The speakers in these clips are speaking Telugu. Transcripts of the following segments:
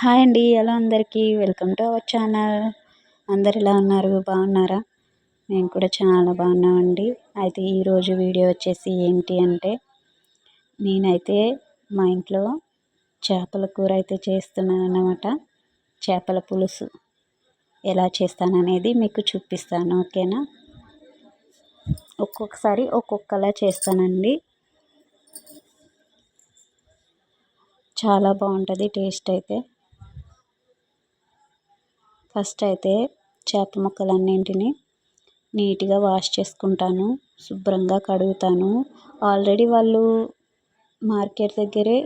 హాయ్ అండి ఎలా అందరికీ? Welcome to our channel. అందరు ఎలా ఉన్నారు? బాగున్నారా? నేను కూడా చాలా బాగున్నామండి. అయితే ఈరోజు వీడియో వచ్చేసి ఏంటి అంటే నేనైతే మా ఇంట్లో చేపల కూర అయితే చేస్తున్నాను అన్నమాట చేపల పులుసు. ఎలా చేస్తాననేది మీకు చూపిస్తాను ఓకేనా? ఒక్కొక్కసారి ఒక్కొక్కలా చేస్తానండి. చాలా బాగుంటుంది టేస్ట్ అయితే. ఫస్ట్ అయితే చేప ముక్కలన్నింటినీ నీట్గా వాష్ చేసుకుంటాను. శుభ్రంగా కడుగుతాను. ఆల్రెడీ వాళ్ళు మార్కెట్ దగ్గరే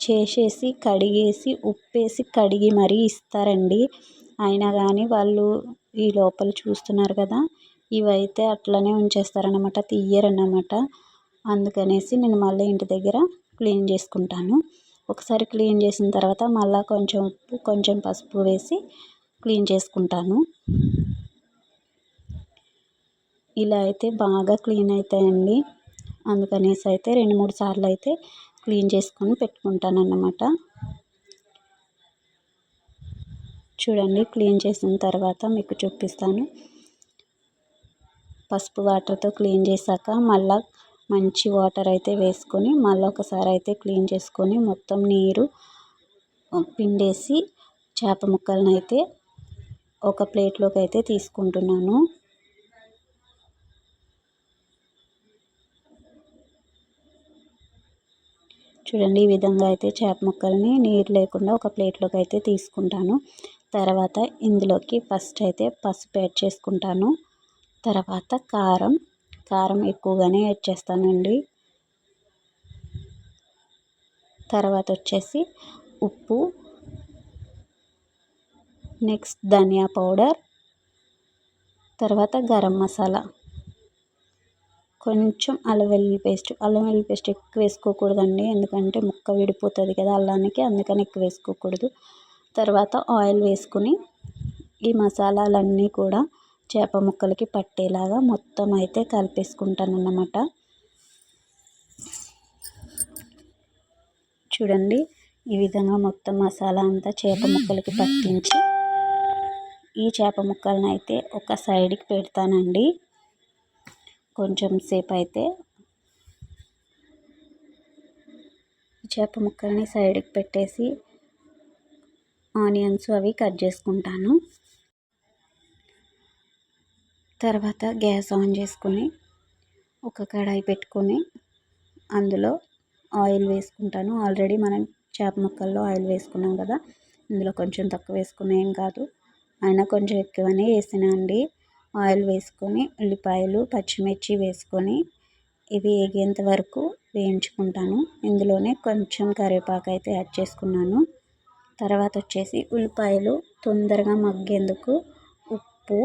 చేసేసి కడిగేసి ఉప్పేసి కడిగి మరీ ఇస్తారండి. అయినా కానీ వాళ్ళు ఈ లోపల చూస్తున్నారు కదా ఇవైతే అట్లనే ఉంచేస్తారనమాట తీయరన్నమాట. అందుకనేసి నేను మళ్ళీ ఇంటి దగ్గర క్లీన్ చేసుకుంటాను. ఒకసారి క్లీన్ చేసిన తర్వాత మళ్ళీ కొంచెం ఉప్పు కొంచెం పసుపు వేసి క్లీన్ చేసుకుంటాను. ఇలా అయితే బాగా క్లీన్ అవుతాయండి అందుకనేసి అయితే రెండు మూడు సార్లు అయితే క్లీన్ చేసుకొని పెట్టుకుంటాను అన్నమాట చూడండి క్లీన్ చేసిన తర్వాత మీకు చూపిస్తాను. పసుపు వాటర్తో క్లీన్ చేశాక మళ్ళీ మంచి వాటర్ అయితే వేసుకొని మళ్ళీ ఒకసారి అయితే క్లీన్ చేసుకొని మొత్తం నీరు పిండేసి చేప ముక్కలను అయితే ఒక ప్లేట్లోకి అయితే తీసుకుంటున్నాను. చూడండి ఈ విధంగా అయితే చేప ముక్కల్ని నీరు లేకుండా ఒక ప్లేట్లోకి అయితే తీసుకుంటాను. తర్వాత ఇందులోకి ఫస్ట్ అయితే పసుపు యాడ్ చేసుకుంటాను. తర్వాత కారం కారం ఎక్కువగానే యాడ్ చేస్తానండి. తర్వాత వచ్చేసి ఉప్పు నెక్స్ట్ ధనియా పౌడర్ తర్వాత గరం మసాలా. కొంచెం అల్లం వెల్లుల్లి పేస్ట్ అల్లం వెల్లుల్లి పేస్ట్ ఎక్కువ వేసుకోకూడదండి ఎందుకంటే ముక్క విడిపోతుంది కదా అల్లానికి అందుకని ఎక్కువ వేసుకోకూడదు. తర్వాత ఆయిల్ వేసుకుని ఈ మసాలాలన్నీ కూడా చేప ముక్కలకి పట్టేలాగా మొత్తం అయితే కలిపేసుకుంటాను అన్నమాట చూడండి ఈ విధంగా మొత్తం మసాలా అంతా చేప ముక్కలకి పట్టించి ఈ చేప ముక్కలను అయితే ఒక సైడ్కి పెడతానండి. కొంచెం సేపు అయితే చేప ముక్కల్ని సైడ్కి పెట్టేసి ఆనియన్స్ అవి కట్ చేసుకుంటాను. తర్వాత గ్యాస్ ఆన్ చేసుకుని ఒక కడాయి పెట్టుకొని అందులో ఆయిల్ వేసుకుంటాను. ఆల్రెడీ మనం చేప ముక్కల్లో ఆయిల్ వేసుకున్నాం కదా ఇందులో కొంచెం తక్కువ వేసుకున్నా ఏం కాదు. అయినా కొంచెం ఎక్కువనే వేసినా అండి. ఆయిల్ వేసుకొని ఉల్లిపాయలు పచ్చిమిర్చి వేసుకొని ఇవి వేగేంత వరకు వేయించుకుంటాను. ఇందులోనే కొంచెం కరివేపాకు అయితే యాడ్ చేసుకున్నాను. తర్వాత వచ్చేసి ఉల్లిపాయలు తొందరగా మగ్గేందుకు ఉప్పు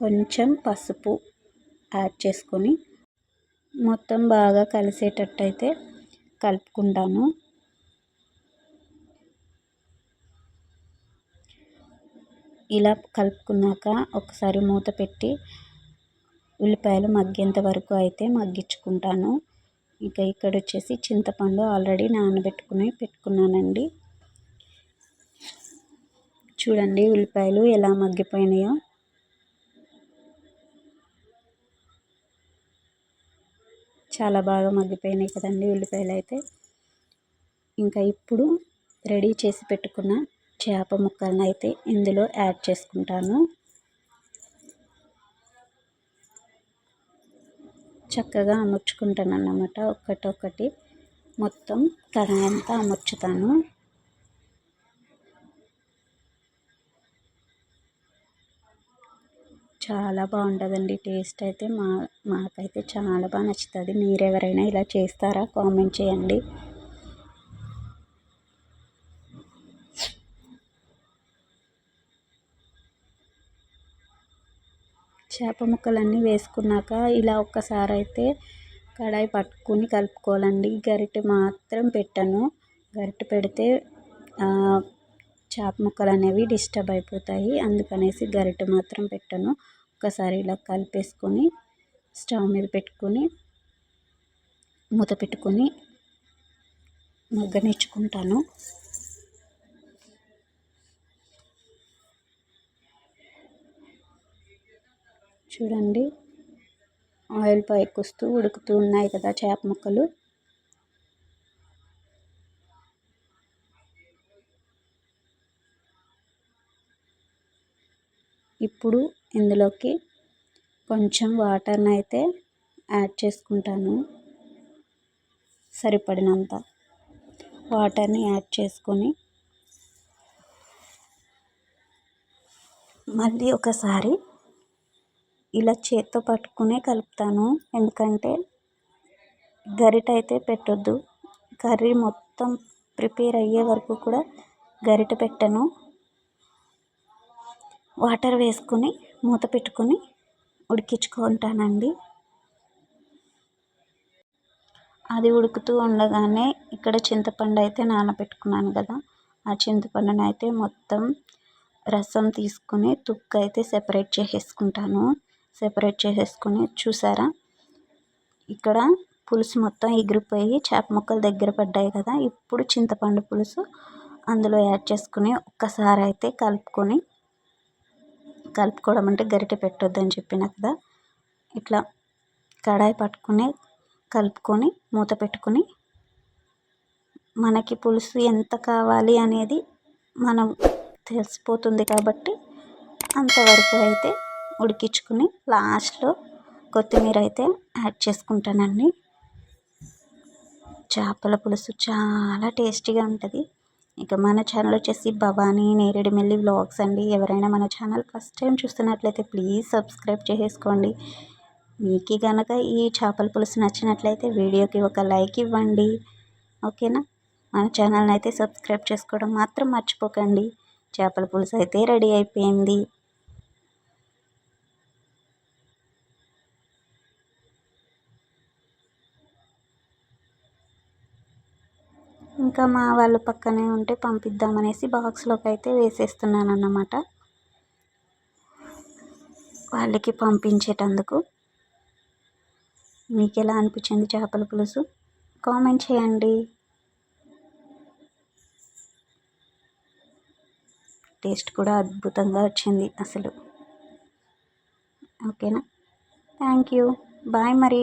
కొంచెం పసుపు యాడ్ చేసుకొని మొత్తం బాగా కలిసేటట్టు అయితే కలుపుకుంటాను. ఇలా కలుపుకున్నాక ఒకసారి మూత పెట్టి ఉల్లిపాయలు మగ్గేంత వరకు అయితే మగ్గించుకుంటాను. ఇంకా ఇక్కడ వచ్చేసి చింతపండు ఆల్రెడీ నానబెట్టుకుని పెట్టుకున్నానండి. చూడండి ఉల్లిపాయలు ఎలా మగ్గిపోయినాయో. చాలా బాగా మగ్గిపోయినాయి కదండి ఉల్లిపాయలు అయితే. ఇంకా ఇప్పుడు రెడీ చేసి పెట్టుకున్న చేప ముక్కలను అయితే ఇందులో యాడ్ చేసుకుంటాను. చక్కగా అమర్చుకుంటాను అన్నమాట ఒక్కటొక్కటి మొత్తం కడాయి అంతా అమర్చుతాను. చాలా బాగుంటుందండి టేస్ట్ అయితే. మా మాకైతే చాలా బాగా నచ్చుతుంది. మీరు ఎవరైనా ఇలా చేస్తారా? కామెంట్ చేయండి. చేప ముక్కలన్నీ వేసుకున్నాక ఇలా ఒక్కసారి అయితే కడాయి పట్టుకుని కలుపుకోవాలండి. గరిటె మాత్రం పెట్టను. గరిటె పెడితే చేప ముక్కలు అనేవి డిస్టర్బ్ అయిపోతాయి. అందుకనేసి గరిటె మాత్రం పెట్టను. ఒక్కసారి ఇలా కలిపేసుకొని స్టవ్ మీద పెట్టుకొని మూత పెట్టుకొని మగ్గనిచ్చుకుంటాను. చూడండి. ఆయిల్ పైకి వస్తూ ఉడుకుతూ ఉన్నాయి కదా చేప ముక్కలు. ఇప్పుడు ఇందులోకి కొంచెం వాటర్ని అయితే యాడ్ చేసుకుంటాను. సరిపడినంత వాటర్ని యాడ్ చేసుకొని మళ్ళీ ఒకసారి ఇలా చేత్తో పట్టుకునే కలుపుతాను. ఎందుకంటే గరిట అయితే పెట్టొద్దు. కర్రీ మొత్తం ప్రిపేర్ అయ్యే వరకు కూడా గరిట పెట్టను. వాటర్ వేసుకొని మూత పెట్టుకొని ఉడికించుకుంటానండి. అది ఉడుకుతూ ఉండగానే ఇక్కడ చింతపండు అయితే నానబెట్టుకున్నాను కదా ఆ చింతపండును అయితే మొత్తం రసం తీసుకుని తుక్క అయితే సెపరేట్ చేసేసుకుంటాను. సెపరేట్ చేసేసుకుని చూసారా? ఇక్కడ పులుసు మొత్తం ఎగిరిపోయి చేప ముక్కలు దగ్గర పడ్డాయి కదా. ఇప్పుడు చింతపండు పులుసు అందులో యాడ్ చేసుకుని ఒక్కసారి అయితే కలుపుకొని కలుపుకోవడం అంటే గరిటె పెట్టొద్దని చెప్పిన కదా. ఇట్లా కడాయి పట్టుకుని కలుపుకొని మూత పెట్టుకొని మనకి పులుసు ఎంత కావాలి అనేది మనం తెలిసిపోతుంది కాబట్టి అంతవరకు అయితే ఉడికించుకుని లాస్ట్లో కొత్తిమీర అయితే యాడ్ చేసుకుంటానండి. చేపల పులుసు చాలా టేస్టీగా ఉంటుంది. ఇక మన ఛానల్ వచ్చేసి భవానీ నేరేడుమిల్లి వ్లాగ్స్ అండి. ఎవరైనా మన ఛానల్ ఫస్ట్ టైం చూస్తున్నట్లయితే ప్లీజ్ సబ్స్క్రైబ్ చేసుకోండి మీకు కనుక ఈ చేపల పులుసు నచ్చినట్లయితే వీడియోకి ఒక లైక్ ఇవ్వండి. ఓకేనా? మన ఛానల్ని అయితే సబ్స్క్రైబ్ చేసుకోవడం మాత్రం మర్చిపోకండి. చేపల పులుసు అయితే రెడీ అయిపోయింది. ఇంకా మా వాళ్ళు పక్కనే ఉంటే పంపిద్దామనేసి బాక్స్లోకి అయితే వేసేస్తున్నాను అన్నమాట వాళ్ళకి పంపించేటందుకు. మీకు ఎలా అనిపించింది చేపల పులుసు? కామెంట్ చేయండి. టేస్ట్ కూడా అద్భుతంగా వచ్చింది అసలు. ఓకేనా? Thank you. బాయ్ మరి.